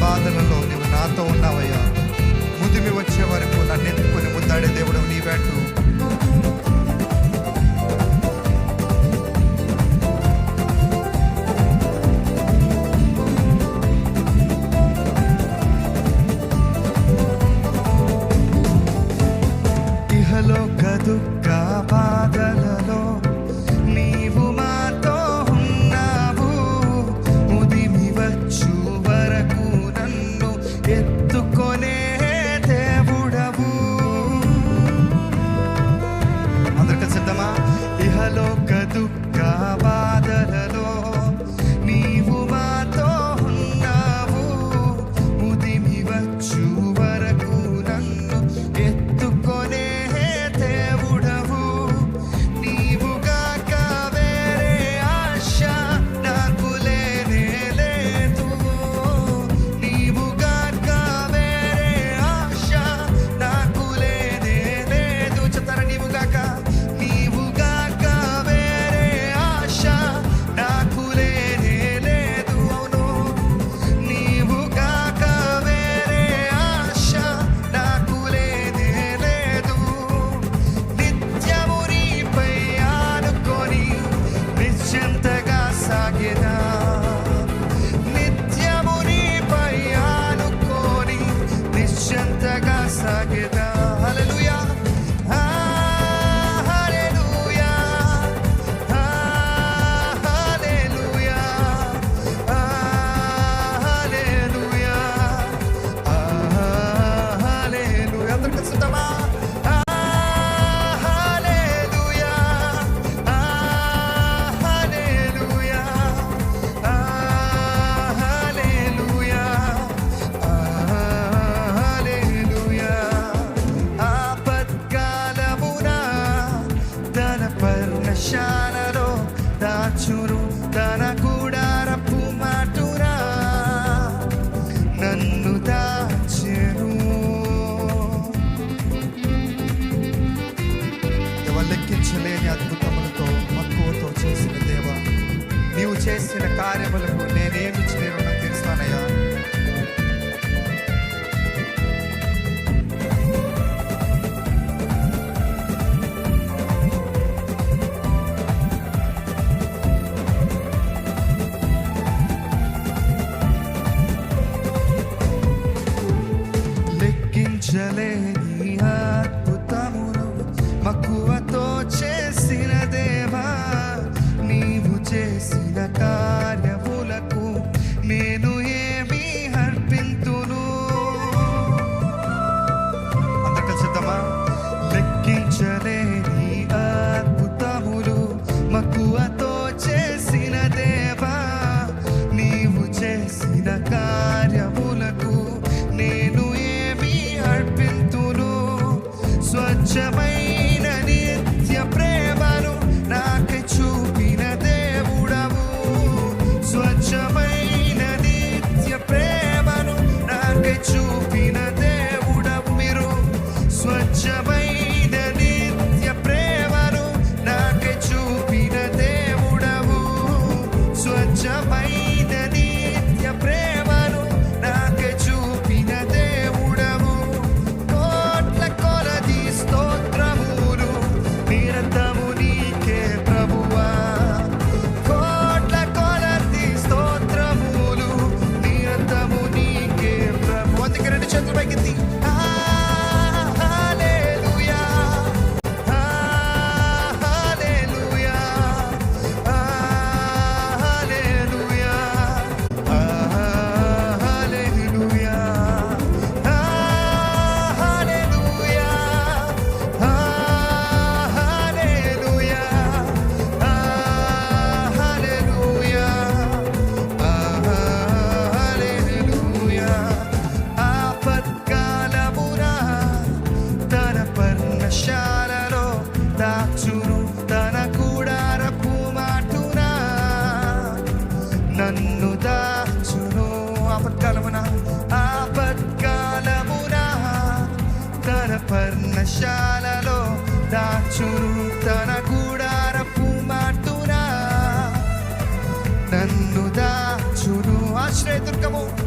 బాధలలో నీవు నాతో ఉన్నావయ్యా. ముదిమి వచ్చే వరకు నన్ను ఎత్తుకొని ముద్దాడే దేవుడు నీ వెంటూ లెక్కించలేని అద్భుతములతో మక్కువతో చేసిన దేవ. నీవు చేసిన కార్యములకు నేనేమి ఆశ్రయదుర్గము ఆశ్రయదుర్గముపై